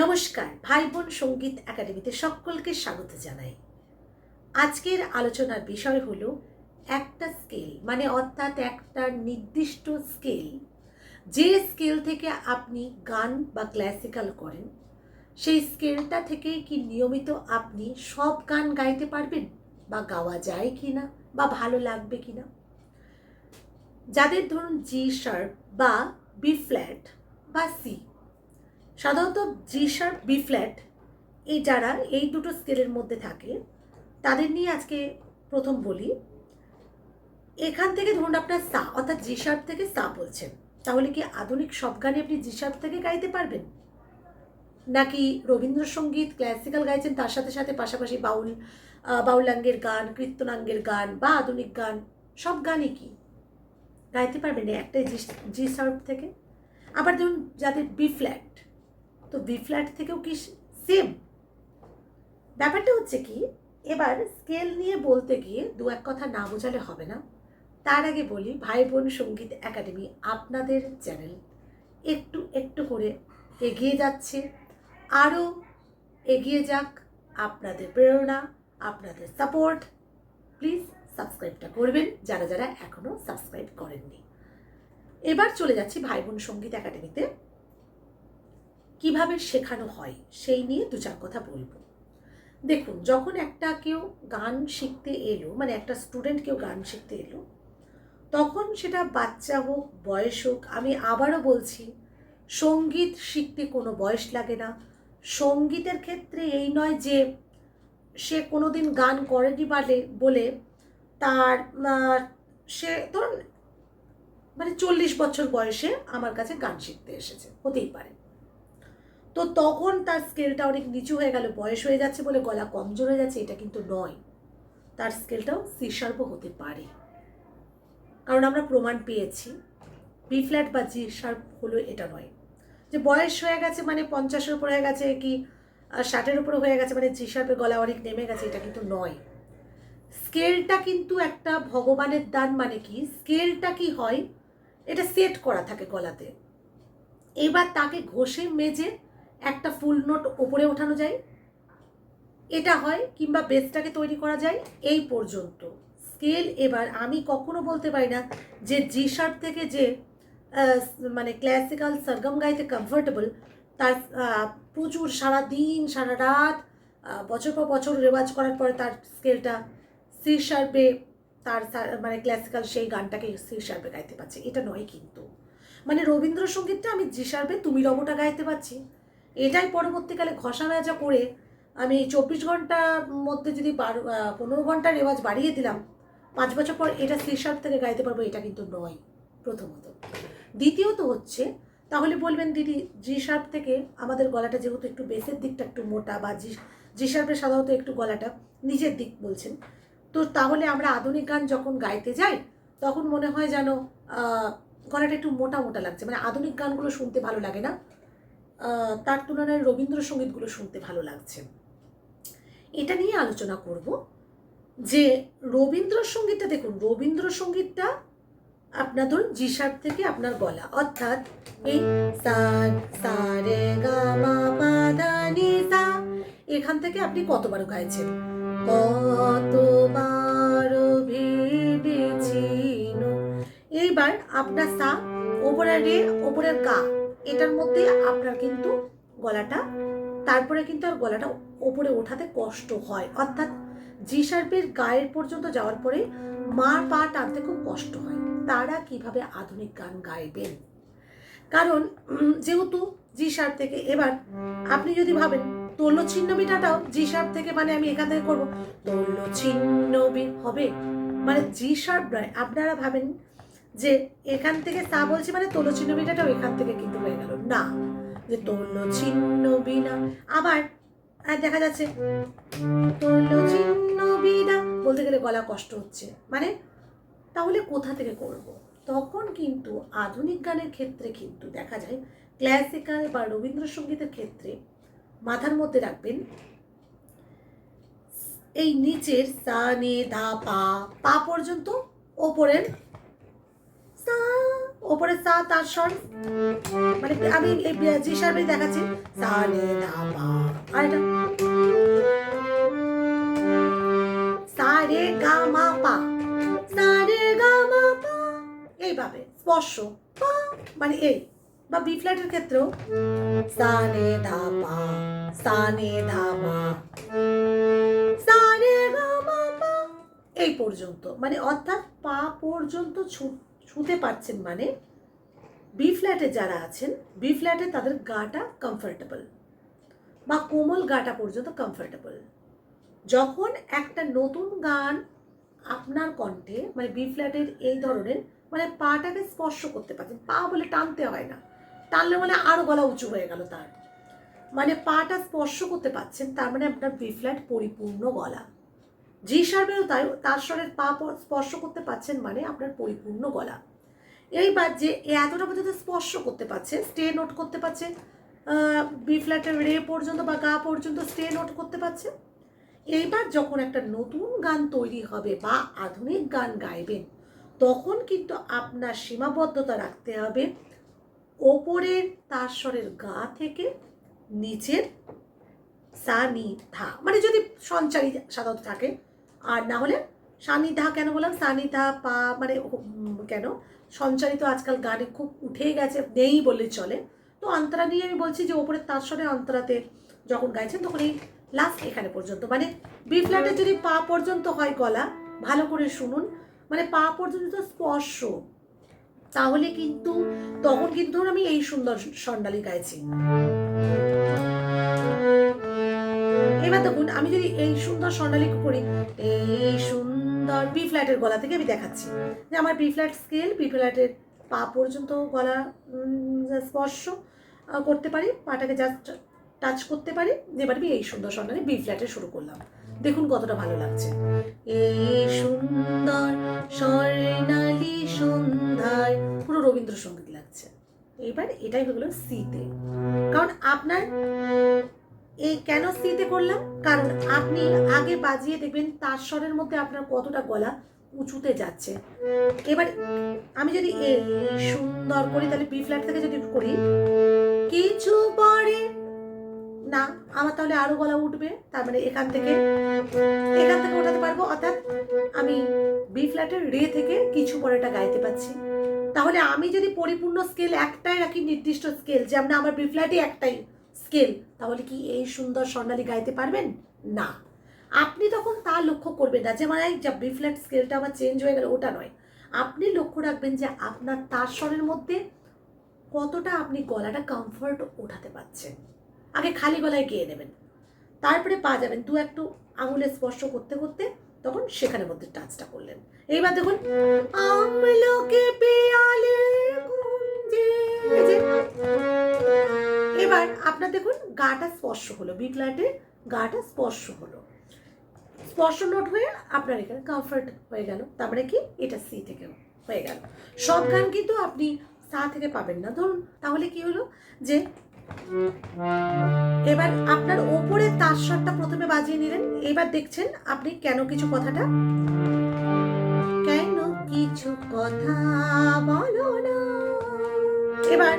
নমস্কার ভাই বোন সংগীত একাডেমিতে সকলকে স্বাগত জানাই। আজকের আলোচনার বিষয় হলো একটা স্কেল মানে অর্থাৎ একটা নির্দিষ্ট স্কেল। যে স্কেল থেকে আপনি গান বা ক্লাসিক্যাল করেন, সেই স্কেলটা থেকে কি নিয়মিত আপনি সব গান গাইতে পারবেন? বা গাওয়া যায় কি না বা ভালো লাগবে কি না যাদের ধরুন জি শার্প বা বি ফ্ল্যাট বা সি সাধারণত জি শার্প বি ফ্ল্যাট এই যারা, এই দুটো স্কেলের মধ্যে থাকে, তাদের নিয়ে আজকে প্রথম বলি। এখান থেকে ধরুন আপনার সা, অর্থাৎ জি শার্প থেকে সা বলছেন। তাহলে কি আধুনিক সব গানে আপনি জি শার্প থেকে গাইতে পারবেন? নাকি রবীন্দ্রসঙ্গীত ক্লাসিক্যাল গাইছেন, তার সাথে সাথে পাশাপাশি বাউল বাউলাঙ্গের গান, কীর্তনাঙ্গের গান বা আধুনিক গান, সব গানই কি? গাইতে পারবেন একটাই জি জি শার্প থেকে। আবার ধরুন যাদের বি ফ্ল্যাট তো বি ফ্ল্যাট থেকেও কি সেম ব্যাপারটা হচ্ছে কি, এবার স্কেল নিয়ে বলতে গিয়ে দু এক কথা না বোঝালে হবে না। তার আগে বলি ভাই বোন সংগীত একাডেমি আপনাদের চ্যানেল। একটু একটু করে এগিয়ে যাচ্ছে। আরও এগিয়ে যাক আপনাদের প্রেরণা, আপনাদের সাপোর্ট প্লিজ সাবস্ক্রাইবটা করবেন যারা যারা এখনও সাবস্ক্রাইব করেননি। এবার চলে যাচ্ছি ভাই বোন সংগীত একাডেমিতে। কীভাবে শেখানো হয়, সেই নিয়ে দু চার কথা বলব। দেখুন, যখন একটা কেউ গান শিখতে এলো মানে একটা স্টুডেন্ট কেউ গান শিখতে এলো, তখন সেটা বাচ্চা হোক, বয়স হোক, আমি আবারও বলছি, সংগীত শিখতে কোনো বয়স লাগে না। সঙ্গীতের ক্ষেত্রে এই নয় যে সে কোনো দিন গান করেনি বলে বলে তার সে ধরুন মানে চল্লিশ বছর বয়সে আমার কাছে গান শিখতে এসেছে, হতেই পারে। তো তখন তার স্কেলটা অনেক নিচু হয়ে গেল, বয়স হয়ে যাচ্ছে বলে গলা কমজোর হয়ে যাচ্ছে, এটা কিন্তু নয়। তার স্কেলটাও সি হতে পারে। কারণ আমরা প্রমাণ পেয়েছি, বি ফ্ল্যাট বা জি শার্প হলো এটা নয়। যে বয়স হয়ে গেছে মানে পঞ্চাশের উপর হয়ে গেছে কি ষাটের উপরে হয়ে গেছে মানে জি শার্পের গলা অনেক নেমে গেছে, এটা কিন্তু নয়। স্কেলটা কিন্তু একটা ভগবানের দান মানে কি, স্কেলটা কি হয়, এটা সেট করা থাকে গলাতে। এবার তাকে ঘষে মেজে একটা ফুল নোট ওপরে ওঠানো যায়। এটা হয় কিংবা বেসটাকে তৈরি করা যায় এই পর্যন্ত। স্কেল এবার আমি কখনো বলতে পারি না যে জি শার্প থেকে যে মানে ক্লাসিক্যাল সরগম গাইতে কমফোর্টেবল তার প্রচুর সারা দিন, সারা রাত বছর পর বছর রেওয়াজ করার পরে তার স্কেলটা সি শার্পে তার মানে ক্লাসিক্যাল সেই গানটাকে সি শার্পে গাইতে পারছে। এটা নয় কিন্তু। মানে রবীন্দ্রসঙ্গীতটা আমি জি শার্পে তুমি রবটা গাইতে পারছি। এটাই পরবর্তীকালে ঘষা মেজা করে আমি চব্বিশ ঘণ্টার মধ্যে যদি বারো পনেরো ঘণ্টার রেওয়াজ বাড়িয়ে দিলাম, পাঁচ বছর পর এটা শার্প থেকে গাইতে পারব, এটা কিন্তু নয়, প্রথমত। দ্বিতীয়ত হচ্ছে, তাহলে বলবেন দিদি জি শার্প থেকে আমাদের গলাটা যেহেতু একটু বেসের দিকটা একটু মোটা বা জি জি সাধারণত একটু গলাটা নিজের দিক বলছেন, তো তাহলে আমরা আধুনিক গান যখন গাইতে যাই, তখন মনে হয় যেন গলাটা একটু মোটা মোটা লাগছে মানে আধুনিক গানগুলো শুনতে ভালো লাগে না। তার তুলনায় রবীন্দ্রসঙ্গীতগুলো শুনতে ভালো লাগছে। এটা নিয়ে আলোচনা করব যে রবীন্দ্রসঙ্গীতটা দেখুন, রবীন্দ্রসঙ্গীতটা আপনার ধরুন জি শার্প থেকে আপনার গলা। অর্থাৎ এই সা এখান থেকে আপনি কতবার গাইছেন? কতবার এইবার আপনার সা, ওপরের রে, ওপরের গা। এটার মধ্যে আপনার কিন্তু গলাটা, তারপরে কিন্তু আর গলাটা ওপরে ওঠাতে কষ্ট হয়। অর্থাৎ জি শার্পের গায়ের পর্যন্ত যাওয়ার পরে মার পা টানতে খুব কষ্ট হয়। তারা কীভাবে আধুনিক গান গাইবেন? কারণ যেহেতু জি শার্প থেকে এবার আপনি যদি ভাবেন তোল্য ছিন্ন বিটাটাও জি শার্প থেকে মানে আমি এখান থেকে করব। তোল্য ছিন্ন হবে? মানে জি শার্প নয়, আপনারা ভাবেন যে এখান থেকে তা বলছি মানে তোল্য ছিন্ন বিটাটাও এখান থেকে কিন্তু হয়ে গেল। না, যে তোল্য ছিন্ন বিনা আবার দেখা যাচ্ছে তোল্য ছিন্ন বিনা বলতে গেলে গলা কষ্ট হচ্ছে। মানে তাহলে কোথা থেকে করব? তখন কিন্তু আধুনিক গানের ক্ষেত্রে কিন্তু দেখা যায়, ক্লাসিক্যাল বা রবীন্দ্রসঙ্গীতের ক্ষেত্রে মাথার মধ্যে রাখবেন, এই নিচের সা নে ধা পা পর্যন্ত ওপরের ওপরে সা, তার স্বর মানে আমি এই দেখাচ্ছি, সা পা। আর এটা? সা, রে, গা, মা, পা। সা, রে, গা, মা, পা। এইভাবে, স্পর্শ, পা। মানে এই, বা বি ফ্ল্যাটের ক্ষেত্রেও। সা ধা, পা। সা ধা সা, রে, গা, মা, পা। এই পর্যন্ত। মানে অর্থাৎ পা পর্যন্ত ছু- ছুঁতে পারছেন মানে বি ফ্ল্যাটে যারা আছেন বি ফ্ল্যাটে তাদের গাটা কমফোর্টেবল বা কোমল গাটা পর্যন্ত কমফোর্টেবল যখন একটা নতুন গান আপনার কণ্ঠে মানে বি ফ্ল্যাটের এই ধরনের মানে পাটাকে স্পর্শ করতে পারছেন, পা বলে টানতে হয় না। টানলে মানে আরও গলা উঁচু হয়ে গেল তার। মানে পাটা স্পর্শ করতে পারছেন, তার মানে আপনার বি ফ্ল্যাট পরিপূর্ণ গলা। জি সার্ভেও তাই তার স্বরের পা, স্পর্শ করতে পারছেন মানে আপনার পরিপূর্ণ গলা। এইবার যে এতটা পর্যন্ত স্পর্শ করতে পারছে, স্টে নোট করতে পারছে বি ফ্ল্যাটের রে পর্যন্ত বা গা পর্যন্ত স্টে নোট করতে পারছে। এইবার যখন একটা নতুন গান তৈরি হবে বা আধুনিক গান গাইবেন, তখন কিন্তু আপনার সীমাবদ্ধতা রাখতে হবে। ওপরের তার স্বরের গা থেকে নিচের সা, নি, ধা মানে যদি সঞ্চারী সাধারণত থাকে আর না হলে সানিধা কেন বললাম? সানিধা পা মানে কেন? সঞ্চারিত আজকাল গানে খুব উঠেই গেছে, নেই বললে চলে। তো অন্তরা নিয়ে আমি বলছি যে ওপরের তার স্বরে অন্তরাতে যখন গাইছেন তখন এই লাস্ট এখানে পর্যন্ত মানে বি ফ্ল্যাটে যদি পা পর্যন্ত হয় গলা, ভালো করে শুনুন মানে পা পর্যন্ত স্পর্শ। তাহলে কিন্তু, তখন কিন্তু আমি এই সুন্দর স্বর্ণালী গাইছি। এবার দেখুন, আমি যদি এই সুন্দর স্বর্ণালী করি এই সুন্দর বি ফ্ল্যাটের গলা থেকে আমি দেখাচ্ছি। যে আমার বি ফ্ল্যাট স্কেল বি ফ্ল্যাটের পা পর্যন্ত গলা স্পর্শ করতে পারি, পাটাকে জাস্ট টাচ করতে পারি, এবার আমি এই সুন্দর স্বর্ণালী বি ফ্ল্যাটে শুরু করলাম। দেখুন কতটা ভালো লাগছে। এই সুন্দর স্বর্ণালী সন্ধ্যায় পুরো রবীন্দ্রসঙ্গীত লাগছে। এবার এটাই হয়ে গেলো সিতে কারণ আপনার এই কেন সিতে করলাম? কারণ আপনি আগে বাজিয়ে দেখবেন তার স্বরের মধ্যে আপনার কতটা গলা উঁচুতে যাচ্ছে। এবার আমি যদি এই সুন্দর করি তাহলে বি ফ্ল্যাট থেকে যদি করি, কিছু পরে না, আমার তাহলে আরও গলা উঠবে, তার মানে এখান থেকে এখান থেকে ওঠাতে পারব, অর্থাৎ আমি বি ফ্ল্যাটের রে থেকে কিছু পরেটা গাইতে পাচ্ছি তাহলে আমি যদি পরিপূর্ণ স্কেল একটাই রাখি, নির্দিষ্ট স্কেল যেমন আমার বি ফ্ল্যাটই একটাই। স্কেল, তাহলে কি এই সুন্দর স্বর্ণালী গাইতে পারবেন? না। আপনি তখন তা লক্ষ্য করবেন না যে মানে যা বি স্কেলটা আমার চেঞ্জ হয়ে গেল, ওটা নয়। আপনি লক্ষ্য রাখবেন যে, আপনার তার স্বরের মধ্যে কতটা আপনি গলাটা কমফর্ট ওঠাতে পারছেন। আগে খালি গলায় গিয়ে নেবেন। তারপরে পা যাবেন দু একটু আঙুলে স্পর্শ করতে করতে, তখন সেখানের মধ্যে টাচটা করলেন। এইবার দেখুন, আমলোকে পেয়ালে গুঞ্জে আপনার দেখুন, গাটা স্পর্শ হলো বি ফ্ল্যাটে গাটা স্পর্শ হলো। স্পর্শ নোট হয়ে আপনার এখানে কমফর্ট হয়ে গেল তারপরে কি? এটা সি থেকে হয়ে গেল। সব গান কিন্তু আপনি সা থেকে পাবেন না। ধরুন, তাহলে কি হলো? যে এবার আপনার ওপরে তার স্বরটা প্রথমে বাজিয়ে নিলেন, এবার দেখছেন আপনি কেন কিছু কথাটা? কেন কিছু কথা বলো না? এবার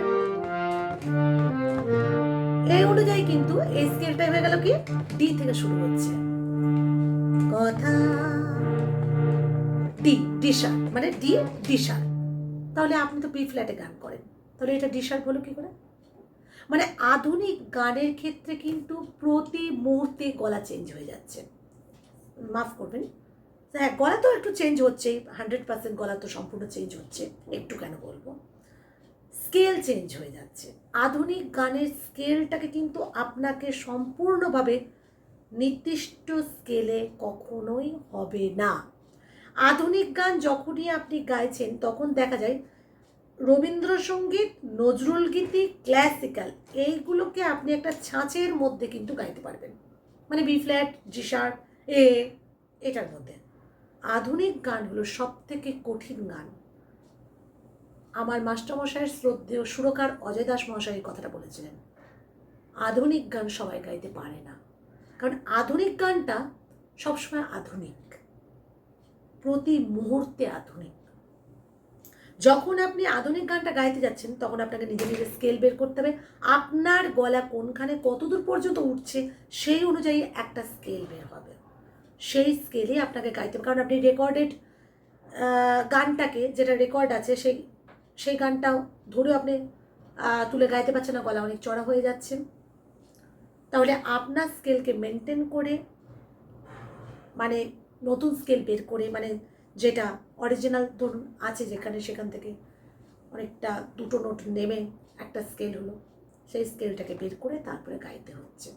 অনুযায়ী কিন্তু এই স্কেলটা হয়ে গেল কি? ডি থেকে শুরু হচ্ছে। কথা ডি ডি মানে ডি ডি তাহলে আপনি তো বি ফ্ল্যাটে গান করেন। তাহলে এটা ডি শার্প হলো কি করে? মানে আধুনিক গানের ক্ষেত্রে কিন্তু প্রতি মুহূর্তে গলা চেঞ্জ হয়ে যাচ্ছে। মাফ করবেন। হ্যাঁ গলা তো একটু চেঞ্জ হচ্ছেই। হান্ড্রেড পার্সেন্ট গলা তো সম্পূর্ণ চেঞ্জ হচ্ছে। একটু কেন বলব? স্কেল চেঞ্জ হয়ে যাচ্ছে। আধুনিক গানের স্কেলটাকে কিন্তু আপনাকে সম্পূর্ণভাবে নির্দিষ্ট স্কেলে কখনোই হবে না। আধুনিক গান যখনই আপনি গাইছেন, তখন দেখা যায় রবীন্দ্রসঙ্গীত, নজরুল গীতি, ক্লাসিক্যাল এইগুলোকে আপনি একটা ছাঁচের মধ্যে কিন্তু গাইতে পারবেন। মানে B flat, G sharp, A, এটার মধ্যে। আধুনিক গান হলো সব থেকে কঠিন গান। আমার মাস্টারমশাইয়ের শ্রদ্ধেয় সুরকার অজয় দাস মহাশয় এই কথাটা বলেছিলেন। আধুনিক গান সবাই গাইতে পারে না। কারণ আধুনিক গানটা সবসময় আধুনিক। প্রতি মুহূর্তে আধুনিক। যখন আপনি আধুনিক গানটা গাইতে যাচ্ছেন, তখন আপনাকে নিজে নিজে স্কেল বের করতে হবে। আপনার গলা কোনখানে কতদূর পর্যন্ত উঠছে, সেই অনুযায়ী একটা স্কেল বের হবে। সেই স্কেলে আপনাকে গাইতে হবে। কারণ আপনি রেকর্ডেড গানটাকে যেটা রেকর্ড আছে, সেই সেই গানটাও ধরেও আপনি তুলে গাইতে পারছেন না, গলা অনেক চড়া হয়ে যাচ্ছে। তাহলে আপনার স্কেলকে মেনটেন করে মানে নতুন স্কেল বের করে মানে যেটা অরিজিনাল ধরুন আছে যেখানে, সেখান থেকে অনেকটা দুটো নোট নেমে একটা স্কেল হলো, সেই স্কেলটাকে বের করে তারপরে গাইতে হচ্ছে।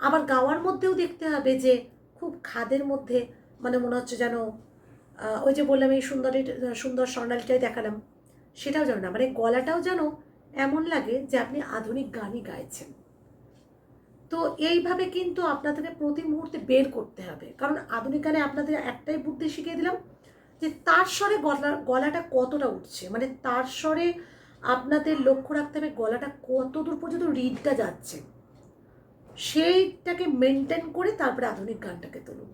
আবার গাওয়ার মধ্যেও দেখতে হবে যে খুব খাদের মধ্যে মানে মনে হচ্ছে যেন ওই যে বললাম এই সুন্দরী সুন্দর স্বর্ণালীটাই দেখালাম সেটাও যেন না মানে গলাটাও যেন এমন লাগে যে আপনি আধুনিক গানই গাইছেন। তো এইভাবে কিন্তু আপনাদের প্রতি মুহূর্তে বের করতে হবে। কারণ আধুনিক গানে আপনাদের একটাই বুদ্ধি শিখিয়ে দিলাম যে তার স্বরে গলা, গলাটা কতটা উঠছে মানে তার স্বরে আপনাদের লক্ষ্য রাখতে হবে গলাটা কত দূর পর্যন্ত রিডটা যাচ্ছে। সেইটাকে মেনটেন করে তারপরে আধুনিক গানটাকে তুলুন।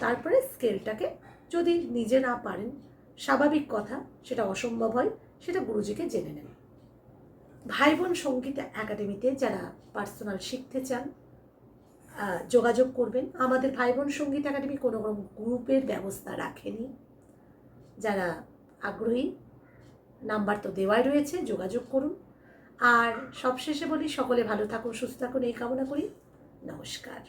তারপরে স্কেলটাকে যদি নিজে না পারেন স্বাভাবিক কথা, সেটা অসম্ভব হয়, সেটা গুরুজিকে জেনে নেন। ভাই বোন সংগীত একাডেমিতে যারা পার্সোনাল শিখতে চান যোগাযোগ করবেন। আমাদের ভাই বোন সংগীত একাডেমি কোনো রকম গ্রুপের ব্যবস্থা রাখেনি। যারা আগ্রহী, নাম্বার তো দেওয়াই রয়েছে, যোগাযোগ করুন। আর সবশেষে বলি, সকলে ভালো থাকুন, সুস্থ থাকুন, এই কামনা করি। নমস্কার।